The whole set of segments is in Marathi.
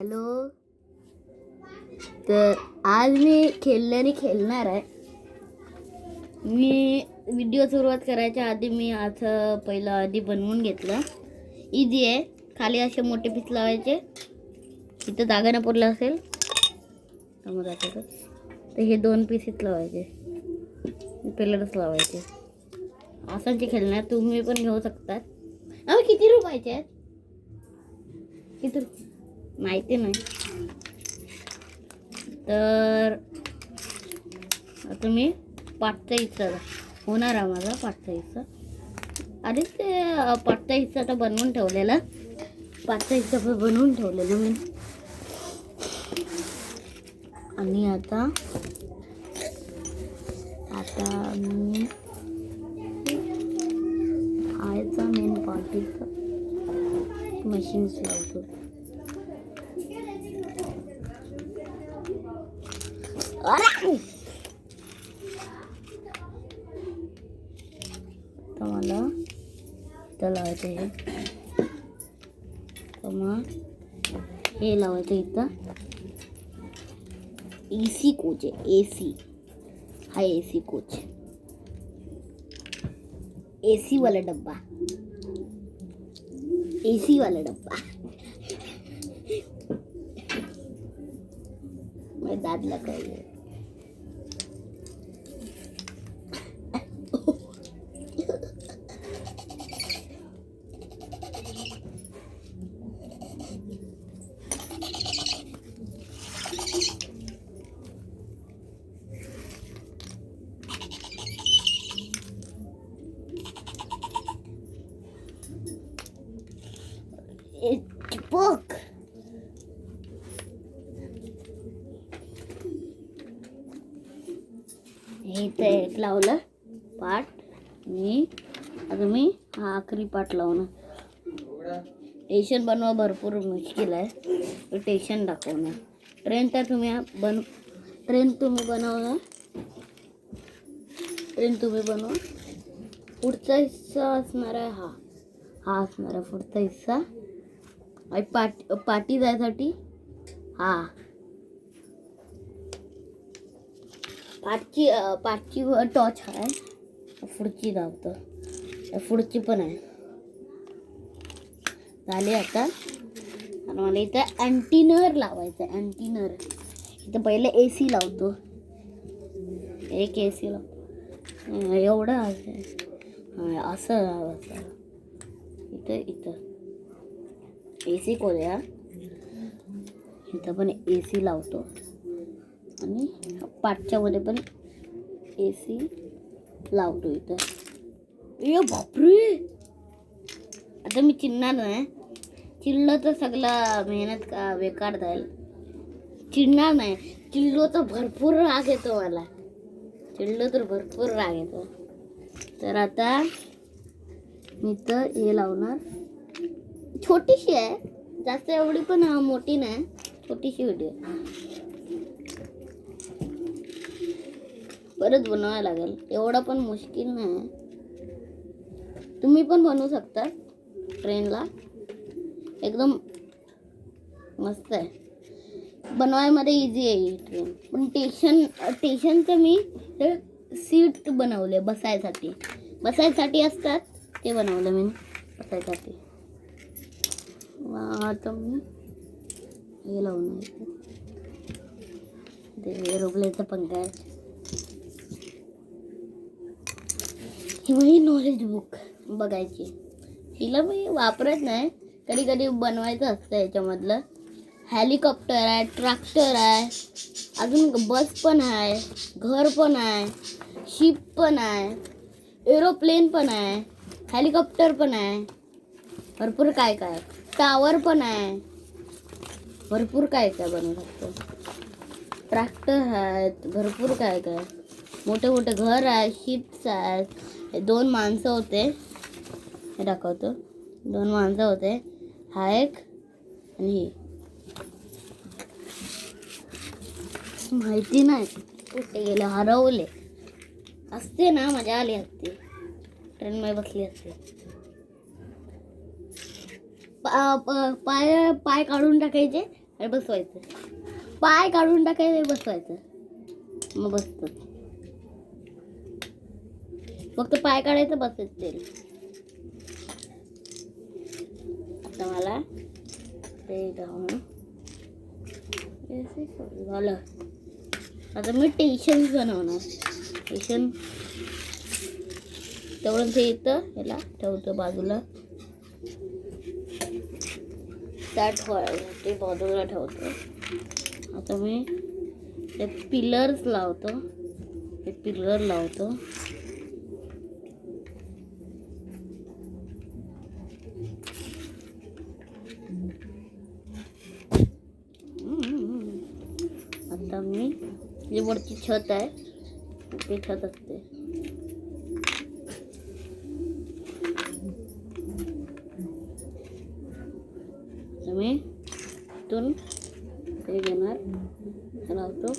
हॅलो? तर आज मी खेळल्याने खेळणार आहे. मी व्हिडिओ सुरुवात करायच्या आधी मी आज पहिलं आधी बनवून घेतलं. इझी आहे. खाली असे मोठे पीस लावायचे. इथं जागा न पुरला असेल. समोर तर. हे दोन पीसेस लावायचे. पेलरच लावायचे. असांचे खेळणार. तुम्ही पण घेऊ शकतात अहो किती रुपयाचे आहेत? किती रुपये माहिती नाही. तर तुम्ही पाठचा पाचचा हिस्सा होणार आहे माझा पाचचा हिस्सा आधीच ते पाठचा पाचचा हिस्सा आता बनवून ठेवलेला. पाचचा हिस्सा पण बनवून ठेवलेला मी. आणि आता आता मी आयचा मेन पार्टीचा मशीन्स लावतो. तुम्हाला इथं लावायचं हे तर मग हे लावायचं इथं. ए सी कोच आहे. ए सी हा ए सी कोच ए सीवाला डब्बा. ए सीवाला डब्बा. दादला दाद ते एक लावलं. पाठ मी. आता मी हा आखरी पाठ लावणार टेशन बनवा भरपूर मुश्किल आहे. टेशन दाखवणं ट्रेन तर तुम्ही बन ट्रेन तुम्ही बनवणार ट्रेन तुम्ही बनवा. पुढचा हिस्सा असणार आहे हा. हा असणार आहे पुढचा हिस्सा. आणि पाट पाटी जायसाठी. हा. पाचची पाचची टॉर्च टॉच आहे. पुढची धावतं पुढची पण आहे. झाली आता. आणि मला इथं अँटीनर लावायचं आहे अँटीनर इथं पहिले ए सी लावतो. एक ए सी लावतो. एवढं आहे. असं लावायचं इथं इथं. ए सी खोल्या. इथं पण ए सी लावतो. आणि पाठच्यामध्ये पण ए सी लावतो इथं. ए बापरे! आता मी चिडणार नाही. चिडलं तर सगळं मेहनत का बेकार जाईल. चिडणार नाही. चिडलो तर भरपूर राग येतो मला. चिडलो तर भरपूर राग येतो. तर आता मी तर हे लावणार. छोटीशी आहे. जास्त एवढी पण मोठी नाही. छोटीशी व्हिडिओ परत बनवायला लागेल. एवढं पण मुश्किल नाही. तुम्ही पण बनवू शकता ट्रेनला. एकदम मस्त आहे. बनवायमध्ये इझी आहे ही ट्रेन पण टेशन टेशनचं मी ते सीट बनवले बसायसाठी. बसायसाठी असतात ते बनवलं मी बसायसाठी. वा, आता मी हे लावून आहे. ते एरोप्लेनचा पंखा आहे. ही नॉलेज बुक बघायची. हिला मी वापरत नाही. कधी कधी बनवायचं असतं याच्यामधलं. हेलिकॉप्टर आहे ट्रॅक्टर आहे. अजून बस पण आहे घर पण आहे शिप पण आहे एरोप्लेन पण आहे हेलिकॉप्टर पण आहे. भरपूर काय काय. टावर पण आहे. भरपूर काय काय बनवू शकतो. ट्रॅक्टर आहेत भरपूर काय काय. मोठे मोठे घर आहे शिप्स आहेत. दोन माणसं होते. हे दाखवतो. दोन माणसं होते. हा एक आणि ही. माहिती नाही. कुठे गेले हरवले. असते ना मजा आली असते. ट्रेनमध्ये बसली असते. पा- प- पाय पाय काढून टाकायचे आणि बसवायचं. पाय काढून टाकायचे बसवायचं. मग बसत फक्त पाय काढायचं बसेच ते आता मला ते जाऊन झालं. आता मी टेशन बनवणार. टेशन तेवढं ते येतं ह्याला ठेवतो बाजूला. त्यात ते बाजूला ठेवतो. आता मी ते पिलर्स लावतो. ते पिलर लावतो आता मी जे वरची छत आहे. ते छत असते. तुम्ही? इथून ते घेणार लावतो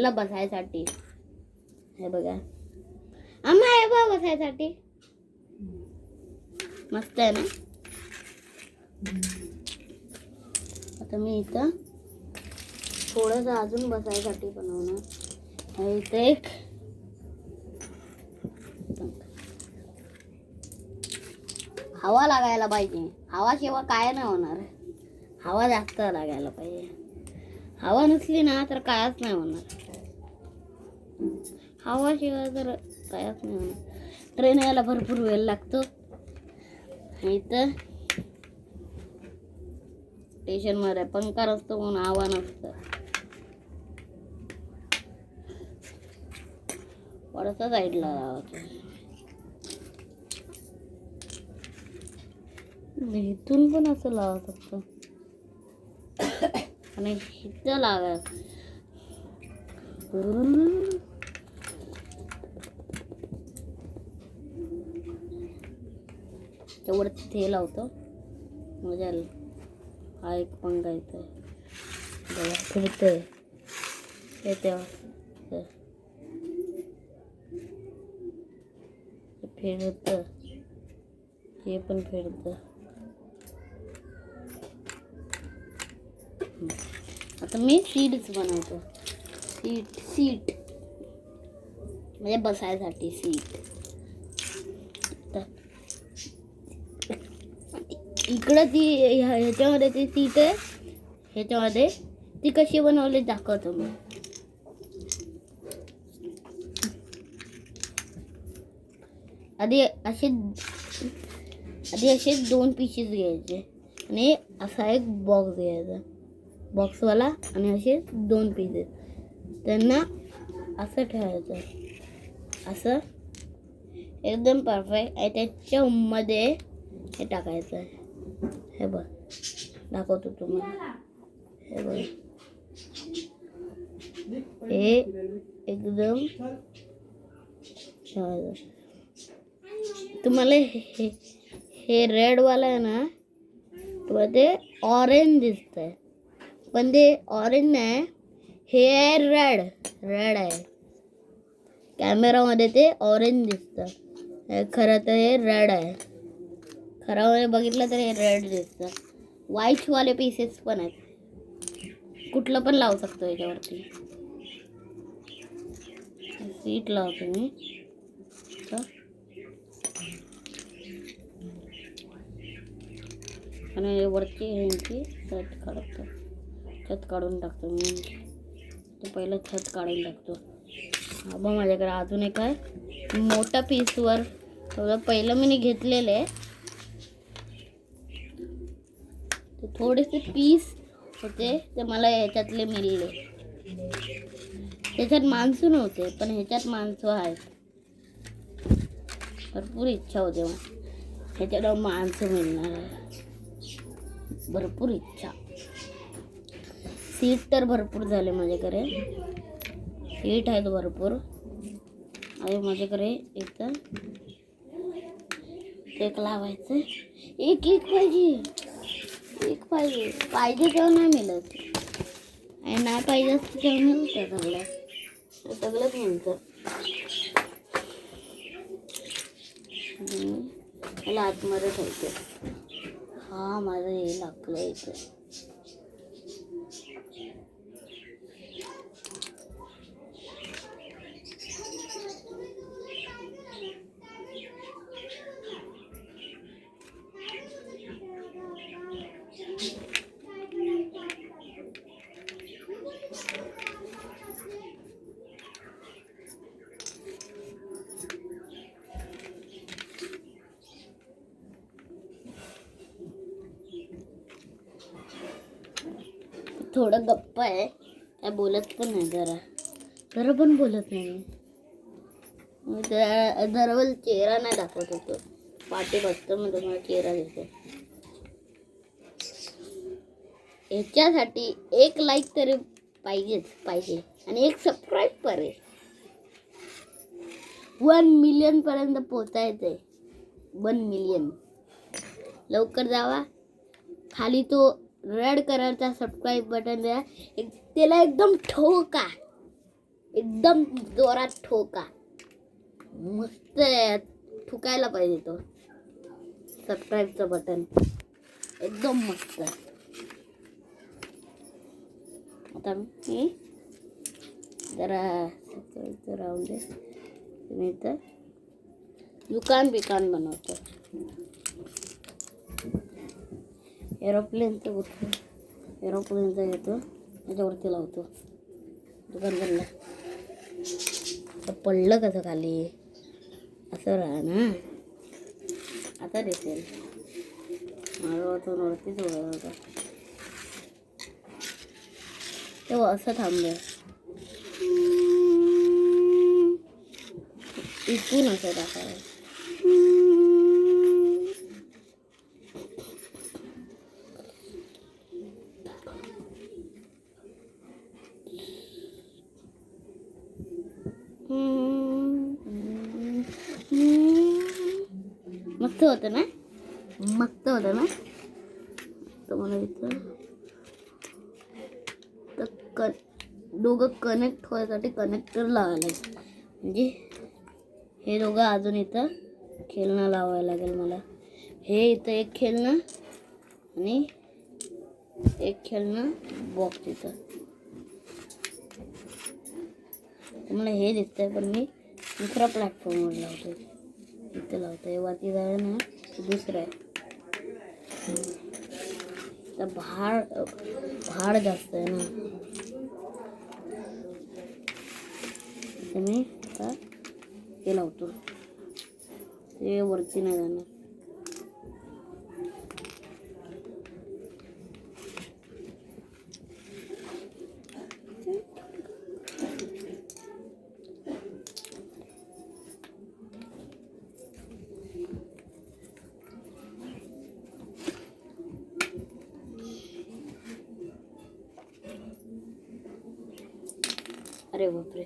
आणलं बसायसाठी. हे बघा. आम्हा आहे बा बसायसाठी. मस्त आहे ना? आता मी इथं थोडंसं अजून बसायसाठी बनवणार. इथं एक. हवा लागायला पाहिजे. हवा शिवाय काय नाही होणार. हवा जास्त लागायला पाहिजे. हवा नसली ना तर कायच नाही होणार. हवा शिवाय तर कायच नाही ट्रेन यायला भरपूर वेळ लागतो. आणि इथं स्टेशनमध्ये पंखा असतो म्हणून हवा नसतं. वरच्या साईडला लावायचं इथून पण असं लावा शकतो. आणि इथं लावायचं. तेवढं ते लावतो मजा आली. हा एक पंगा इथं. बघा फिरतोय हे. तेव्हा हे. हे फिरतं हे पण फिरतं आता मी सीटच बनवतो. Seat seat. म्हणजे बसायसाठी सीट. इकडं ती ह्या- ह्याच्यामध्ये ती तिथे ह्याच्यामध्ये ती कशी बनवली दाखवतो मी. आधी असे आधी असे दोन पीसेस घ्यायचे आणि असा एक बॉक्स घ्यायचा. बॉक्सवाला आणि असे दोन पीसेस त्यांना असं ठेवायचं. असं एकदम परफेक्ट आणि त्याच्यामध्ये हे टाकायचं. आहे हे बघ. दाखवतो तुम्हाला. हे बघ. हे एकदम तुम्हाला हे हे रेडवाला आहे ना तुम्हाला ते ऑरेंज दिसतंय. पण ते ऑरेंज नाही हे आहे रेड रेड आहे. कॅमेरामध्ये ते ऑरेंज दिसतं. हे खरं तर हे रेड आहे. खरामध्ये म्हणजे बघितलं तर हे रेड दिसतं. व्हाईटवाले पीसेस पण आहेत. कुठलं पण लावू शकतो याच्यावरती. सीट लावतो मी. आणि वरती ह्यांची छत काढतो. छत काढून टाकतो मी. ते पहिलं छत काढून टाकतो. हा बघ माझ्याकडे अजून एक आहे. मोठ्या पीसवर थोडं पहिलं मी घेतलेलं आहे. तर थोडेसे पीस होते ते मला ह्याच्यातले मिळले. त्याच्यात मान्सून होते पण ह्याच्यात माणसं आहेत. भरपूर इच्छा होते मग ह्याच्यात माणसं मिळणार आहे. भरपूर इच्छा. सीट तर भरपूर झाले माझ्याकडे. सीट आहेत भरपूर. आणि माझ्याकडे इथं एक लावायचं. एक एक पाहिजे. एक पाहिजे. पाहिजे तेव्हा नाही मिळत. आणि नाही पाहिजे असतं तेव्हा मिळतं सगळं सगळंच मिळतं हम्म. मला आतमध्ये ठेवते. हा माझं हे लागलं इथं. थोडं गप्प आहे. काय बोलत पण नाही जरा. जरा पण बोलत नाही मी. मी चेहरा नाही दाखवत होतो. पाठी बघतो मग तुम्हाला चेहरा दिसतो ह्याच्यासाठी एक लाईक तरी पाहिजेच पाहिजे आणि एक सबस्क्राईब करे वन मिलियन पर्यंत आहे वन मिलियन लवकर जावा. खाली तो रेड कलरचा सबस्क्राईब बटन द्या एक त्याला एकदम ठोका. एकदम जोरात ठोका. मस्त ठुकायला पाहिजे तो. सबस्क्राईबचं बटन एकदम मस्त आता मी जरा सबस्क्राईबचं राहून दे मी तर दुकान बिकान बनवतो. एरोप्लेनचं कुठलं एरोप्लेनचं येतो त्याच्यावरती लावतो. दुकान तर पडलं कसं खाली? असं राहा ना. आता दिसेल. माझं वरतीच होता तेव्हा असं थांबलं. इथून असं टाकायला मस्त होतं ना मस्त होतं ना तर मला इथं तर क दोघं कनेक्ट होण्यासाठी कनेक्टर लावायला लागेल. म्हणजे हे दोघं अजून इथं खेळणं लावायला लागेल मला. हे इथं एक खेळणं आणि एक खेळणं बॉक्स इथं. मला हे दिसतंय पण मी दुसऱ्या प्लॅटफॉर्मवर लावतो इथं लावतो हे वरती झालं ना दुसरं आहे. तर भाड भाड जास्त आहे ना. तर मी आता ते लावतो ते वरती नाही जाणार अरे बापरे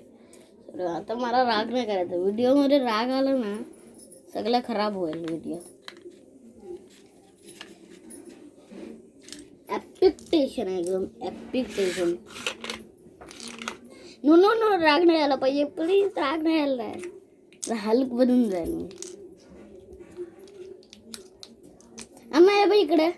तर आता मला राग नाही करायचा. व्हिडिओमध्ये राग आला ना सगळं खराब होईल व्हिडिओ ॲपिक्टेशन आहे एकदम ॲपिक्टेशन नो नो नो राग नाही आला पाहिजे. प्लीज राग नाही आला हलक बनून जाईल मी. अम्मा बाई इकडे.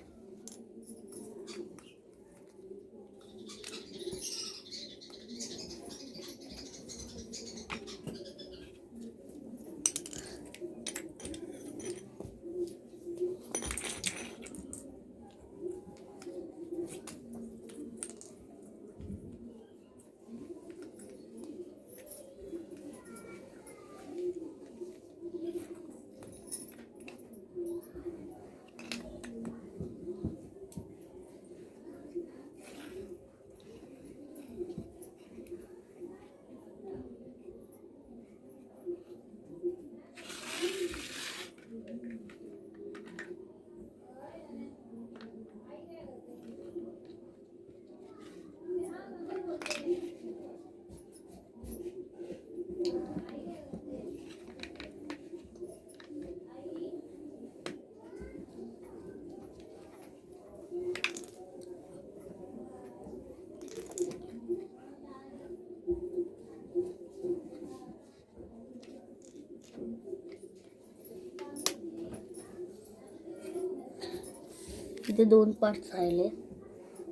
इथे दोन पार्ट्स राहिले.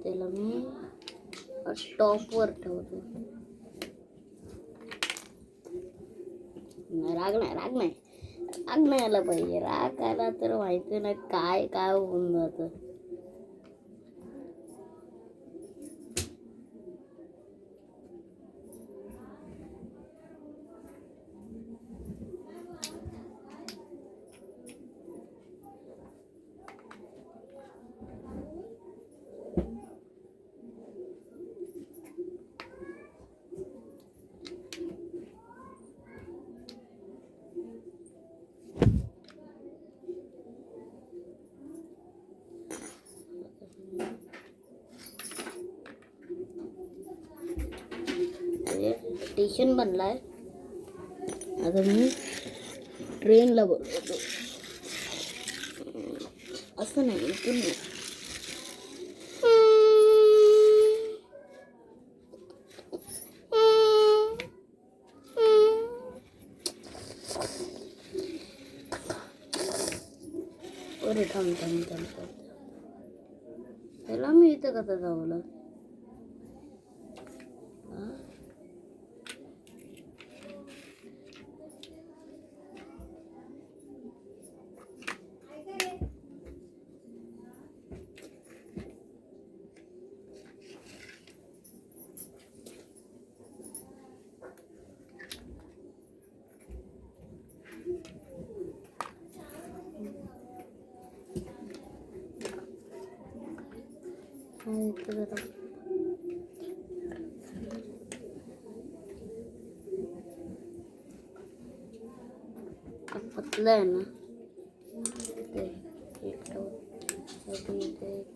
त्याला मी टॉपवर ठेवतो. राग नाही राग नाही. राग नाही आला पाहिजे. राग आला तर माहिती नाही काय काय होऊन जातं. स्टेशन बनलाय आता मी ट्रेनला बोलवतो असं नाही इथून नाही अरे थांब थांब थांब थांब त्याला मी इथं कसं जावलं हा? हा, इथं जरा पतलं आहे ना. ते एक ते एक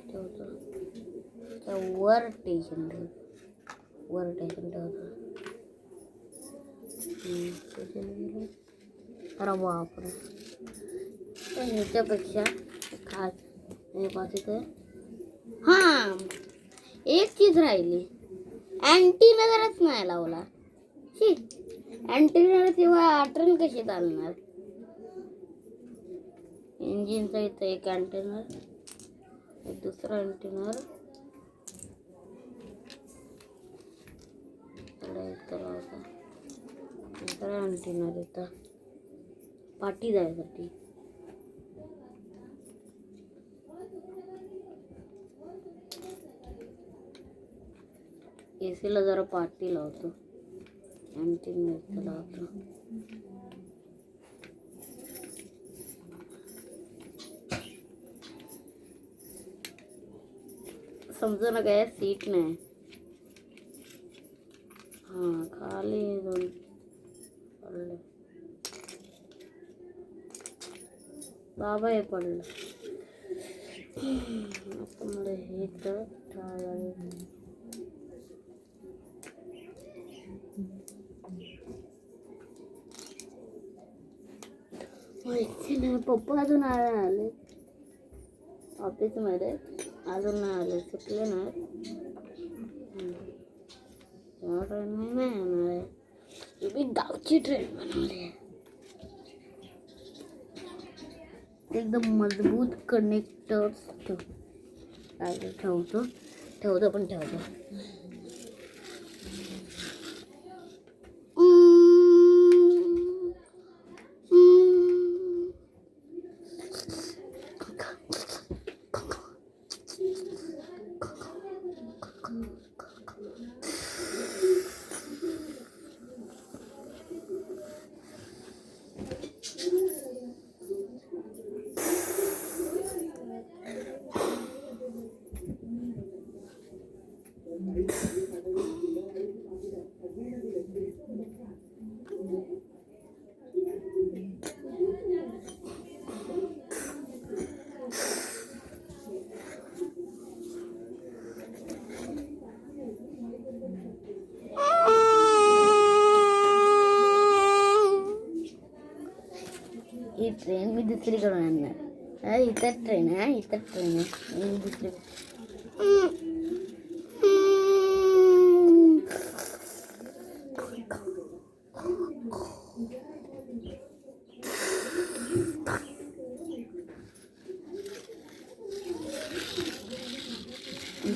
त्या वर टेन्शन ठेवतो वर टेन्शन ठेवतो अरे बापरे. ह्याच्यापेक्षा खास पाच इथे एक चीज राहिली अँटीनरच नाही लावला. शी अँटीनर तेव्हा ट्रेन कशी चालणार? इंजिनचा इथं एक अँटेनर दुसरं दुसरा अँटेनर इथं लावता दुसरा अँटेनर इथं. पाठी जायसाठी एसीला जरा पाठी लावतो. एम टी इथं लावतो समजू ना काय सीट नाही. हां खाली दोन पडले. बाबा हे पडलं. आता मला हे तर ठेवायला माहिती नाही पप्पा अजून आले आले. ऑफिसमध्ये अजून नाही आले सुटले नाही. ट्रेन नाही येणार आहे. ही बी गावची ट्रेन बनवली आहे. एकदम मजबूत कनेक्टर्स ठेव. ठेवतो ठेवतो पण ठेवतो. ट्रेन मी दुसरीकडून आणणार हा इथं ट्रेन आहे इथं ट्रेन आहे मी दुसरी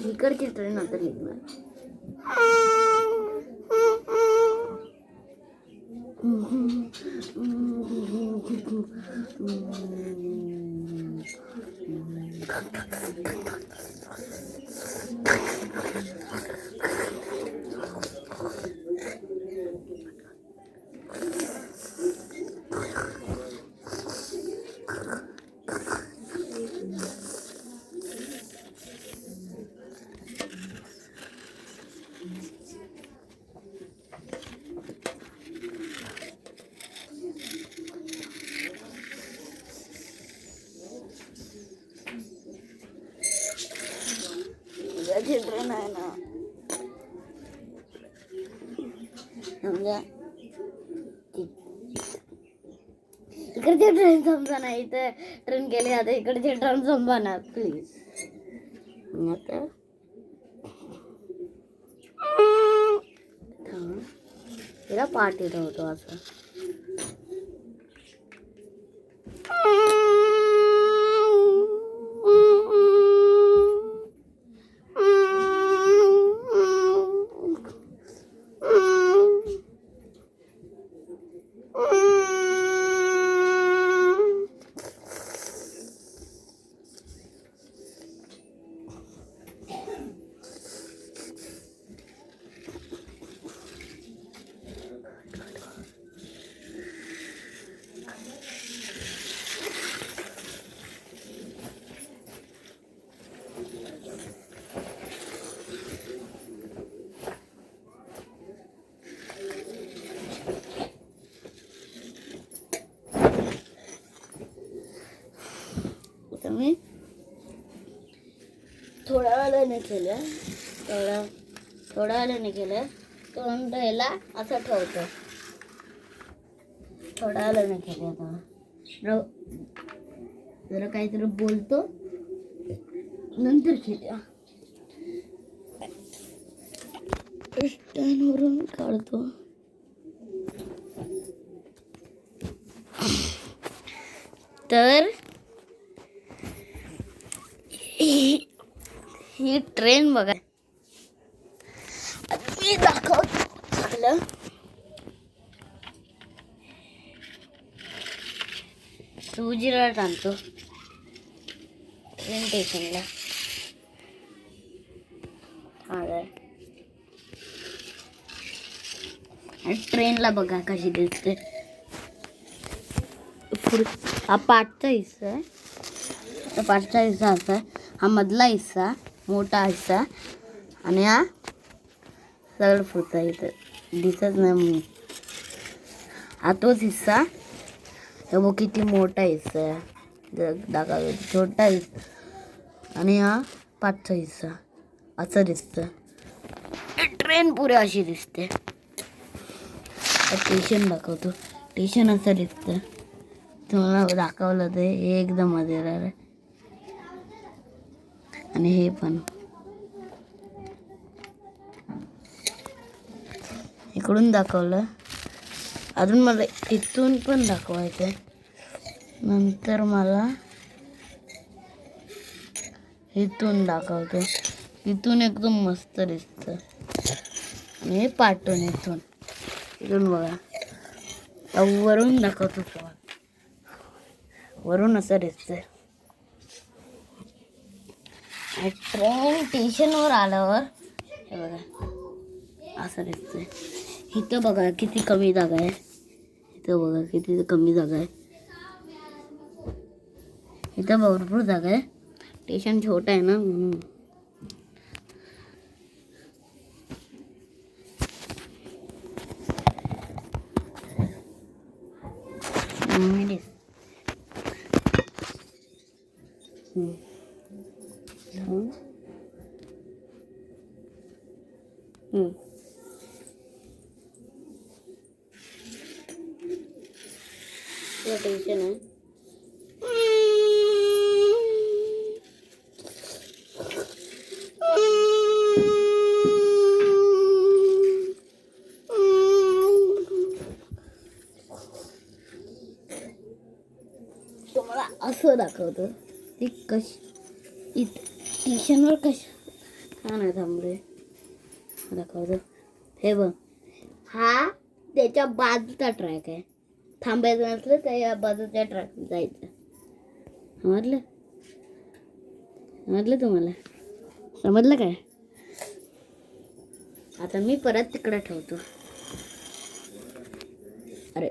इकडची ट्रेन आता निघणार उद्याची ट्रेन आहे ना समजा ती- इकडचे ट्रेन समजा नाही इथे ट्रेन गेले आता इकडचे ट्रेन समजा ना प्लीज आता. तिला पाठ येत होतो असं. नाही केलं. थोडा थोड्या वेळाने केलं. तोंड नंतर असं ठेवतो. थोड्या वेळाने केलं आता जरा जरा काहीतरी बोलतो. नंतर केल्या स्टँडवरून काढतो. तर ही ही ट्रेन बघा. मी दाखवतो चांगलं उजिरात आणतो. ट्रेन स्टेशनला हा आणि ट्रेनला बघा कशी दिसते. पुढ- हा पाठचा हिस्सा आहे. पाठचा हिस्सा असा आहे. हा मधला हिस्सा मोठा हिस्सा आणि हा सरळ फुटचा इथं. दिसत नाही म्हणून. हा तोच हिस्सा. हे बघ किती मोठा हिस्सा आहे. दाखव छोटा हिस्सा. आणि हा पाचचा हिस्सा. असं दिसतं. ट्रेन पुरे अशी दिसते. स्टेशन दाखवतो. स्टेशन असं दिसतं. तुम्हाला दाखवलं ते हे एकदम मजेदार आहे. आणि हे पण. इकडून दाखवलं. अजून मला इथून पण दाखवायचं आहे नंतर मला इथून दाखवतो. इथून एकदम मस्त दिसतं. आणि हे पाठवून इथून. इथून बघा. वरून दाखवतो तुम्हाला. वरून असं दिसतंय. ट्रेन स्टेशनवर आल्यावर. हे बघा. असं दिसतंय. इथं बघा किती कमी जागा आहे. इथं बघा किती कमी जागा आहे. इथं भरपूर जागा आहे. स्टेशन छोटं आहे ना? म्हणून तुला टेन्शन आहे. तुम्हाला असं दाखवतो ती कशी इथं स्टेशनवर कश हा ना थांबले दाखवतो. हे बघ. हा त्याच्या बाजूचा ट्रॅक आहे. थांबायचं नसलं तर या बाजूच्या ट्रॅक जायचं. समजलं? समजलं तुम्हाला? समजलं काय? आता मी परत तिकडं ठेवतो. अरे.